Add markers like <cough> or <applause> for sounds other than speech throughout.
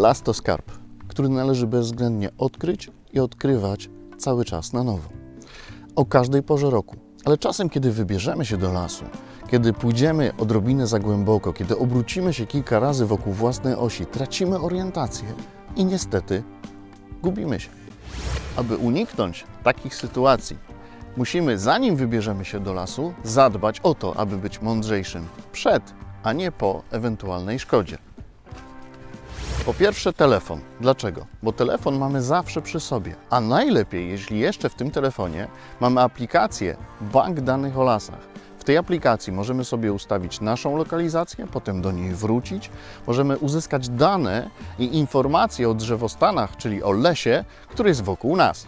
Las to skarb, który należy bezwzględnie odkryć i odkrywać cały czas na nowo. O każdej porze roku. Ale czasem, kiedy wybierzemy się do lasu, kiedy pójdziemy odrobinę za głęboko, kiedy obrócimy się kilka razy wokół własnej osi, tracimy orientację i niestety gubimy się. Aby uniknąć takich sytuacji, musimy, zanim wybierzemy się do lasu, zadbać o to, aby być mądrzejszym przed, a nie po ewentualnej szkodzie. Po pierwsze telefon. Dlaczego? Bo telefon mamy zawsze przy sobie, a najlepiej, jeśli jeszcze w tym telefonie mamy aplikację Bank Danych o Lasach. W tej aplikacji możemy sobie ustawić naszą lokalizację, potem do niej wrócić. Możemy uzyskać dane i informacje o drzewostanach, czyli o lesie, który jest wokół nas.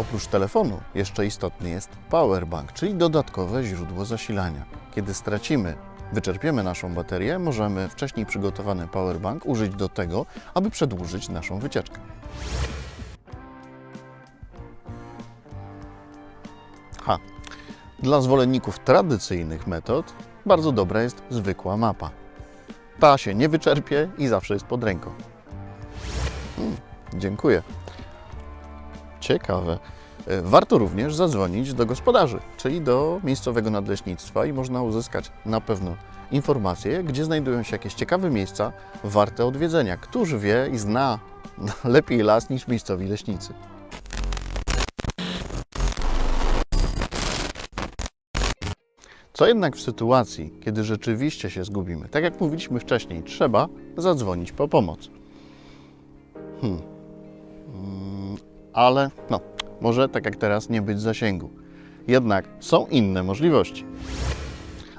Oprócz telefonu jeszcze istotny jest powerbank, czyli dodatkowe źródło zasilania. Kiedy stracimy wyczerpiemy naszą baterię, możemy wcześniej przygotowany powerbank użyć do tego, aby przedłużyć naszą wycieczkę. Ha. Dla zwolenników tradycyjnych metod bardzo dobra jest zwykła mapa. Ta się nie wyczerpie i zawsze jest pod ręką. Hmm, dziękuję. Ciekawe. E, Warto również zadzwonić do gospodarzy, czyli do miejscowego nadleśnictwa i można uzyskać na pewno informacje, gdzie znajdują się jakieś ciekawe miejsca warte odwiedzenia. Któż wie i zna <laughs> lepiej las niż miejscowi leśnicy. Co jednak w sytuacji, kiedy rzeczywiście się zgubimy? Tak jak mówiliśmy wcześniej, trzeba zadzwonić po pomoc. Hmm. Mm, Ale no, może tak jak teraz nie być zasięgu. Jednak są inne możliwości.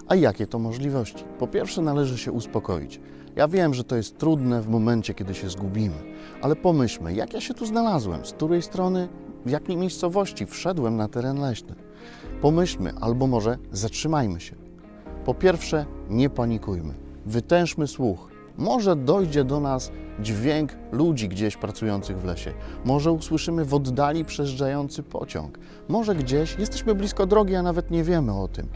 A jakie to możliwości? Po pierwsze, należy się uspokoić. Ja wiem, że to jest trudne w momencie, kiedy się zgubimy, ale pomyślmy, jak ja się tu znalazłem, z której strony, w jakiej miejscowości wszedłem na teren leśny. Pomyślmy, albo może zatrzymajmy się. Po pierwsze, nie panikujmy. Wytężmy słuch. Może dojdzie do nas dźwięk ludzi gdzieś pracujących w lesie. Może usłyszymy w oddali przejeżdżający pociąg. Może gdzieś jesteśmy blisko drogi, a nawet nie wiemy o tym.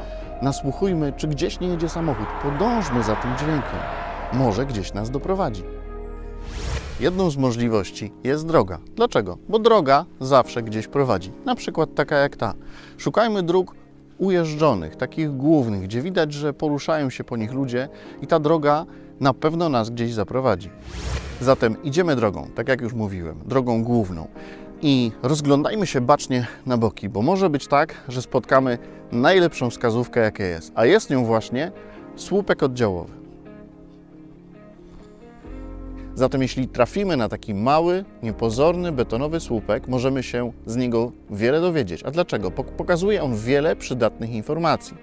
Nasłuchujmy, czy gdzieś nie jedzie samochód. Podążmy za tym dźwiękiem. Może gdzieś nas doprowadzi. Jedną z możliwości jest droga. Dlaczego? Bo droga zawsze gdzieś prowadzi. Na przykład taka jak ta. Szukajmy dróg ujeżdżonych, takich głównych, gdzie widać, że poruszają się po nich ludzie i ta droga na pewno nas gdzieś zaprowadzi. Zatem idziemy drogą, tak jak już mówiłem, drogą główną. I rozglądajmy się bacznie na boki, bo może być tak, że spotkamy najlepszą wskazówkę, jaka jest, a jest nią właśnie słupek oddziałowy. Zatem jeśli trafimy na taki mały, niepozorny, betonowy słupek, możemy się z niego wiele dowiedzieć. A dlaczego? Pok- Pokazuje on wiele przydatnych informacji.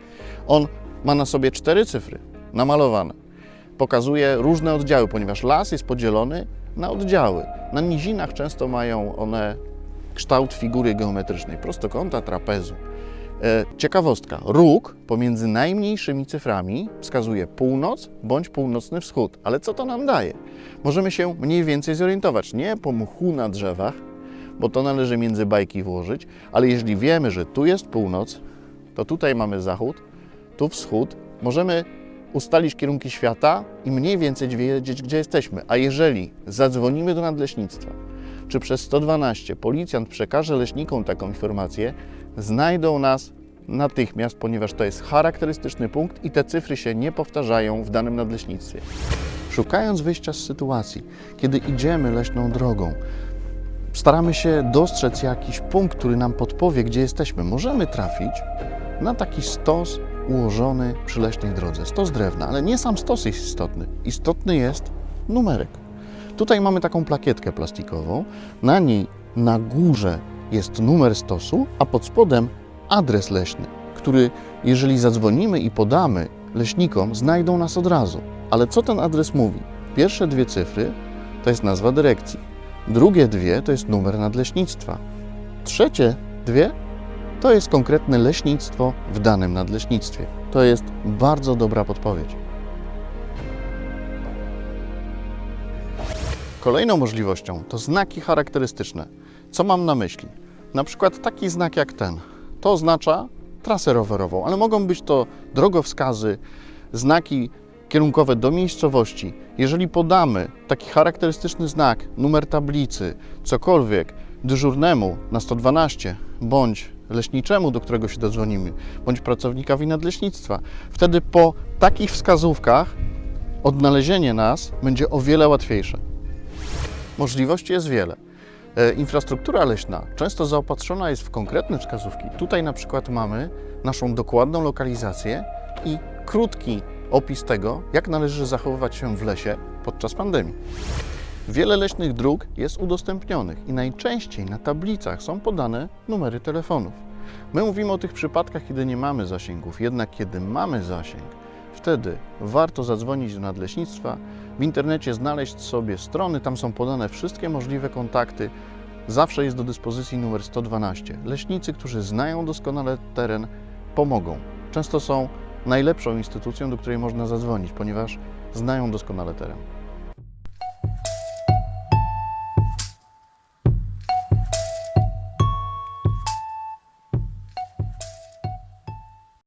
On ma na sobie cztery cyfry namalowane. Pokazuje różne oddziały, ponieważ las jest podzielony na oddziały. Na nizinach często mają one kształt figury geometrycznej, prostokąta, trapezu. E, Ciekawostka. Róg pomiędzy najmniejszymi cyframi wskazuje północ bądź północny wschód. Ale co to nam daje? Możemy się mniej więcej zorientować. Nie po mchu na drzewach, bo to należy między bajki włożyć, ale jeżeli wiemy, że tu jest północ, to tutaj mamy zachód, tu wschód, możemy ustalić kierunki świata i mniej więcej wiedzieć, gdzie jesteśmy. A jeżeli zadzwonimy do nadleśnictwa, czy przez 112 policjant przekaże leśnikom taką informację, znajdą nas natychmiast, ponieważ to jest charakterystyczny punkt i te cyfry się nie powtarzają w danym nadleśnictwie. Szukając wyjścia z sytuacji, kiedy idziemy leśną drogą, staramy się dostrzec jakiś punkt, który nam podpowie, gdzie jesteśmy, możemy trafić na taki stos ułożony przy leśnej drodze. Stos drewna, ale nie sam stos jest istotny. Istotny jest numerek. Tutaj mamy taką plakietkę plastikową. Na niej na górze jest numer stosu, a pod spodem adres leśny, który jeżeli zadzwonimy i podamy leśnikom, znajdą nas od razu. Ale co ten adres mówi? Pierwsze dwie cyfry to jest nazwa dyrekcji. Drugie dwie to jest numer nadleśnictwa. Trzecie dwie to jest konkretne leśnictwo w danym nadleśnictwie. To jest bardzo dobra podpowiedź. Kolejną możliwością to znaki charakterystyczne. Co mam na myśli? Na przykład taki znak jak ten. To oznacza trasę rowerową, ale mogą być to drogowskazy, znaki kierunkowe do miejscowości, jeżeli podamy taki charakterystyczny znak, numer tablicy, cokolwiek dyżurnemu na 112 bądź leśniczemu, do którego się dodzwonimy, bądź pracownikowi nadleśnictwa, wtedy po takich wskazówkach odnalezienie nas będzie o wiele łatwiejsze. Możliwości jest wiele. E, Infrastruktura leśna często zaopatrzona jest w konkretne wskazówki. Tutaj na przykład mamy naszą dokładną lokalizację i krótki opis tego, jak należy zachowywać się w lesie podczas pandemii. Wiele leśnych dróg jest udostępnionych i najczęściej na tablicach są podane numery telefonów. My mówimy o tych przypadkach, kiedy nie mamy zasięgów, jednak kiedy mamy zasięg, wtedy warto zadzwonić do nadleśnictwa, w internecie znaleźć sobie strony, tam są podane wszystkie możliwe kontakty. Zawsze jest do dyspozycji numer 112. Leśnicy, którzy znają doskonale teren, pomogą. Często są najlepszą instytucją, do której można zadzwonić, ponieważ znają doskonale teren.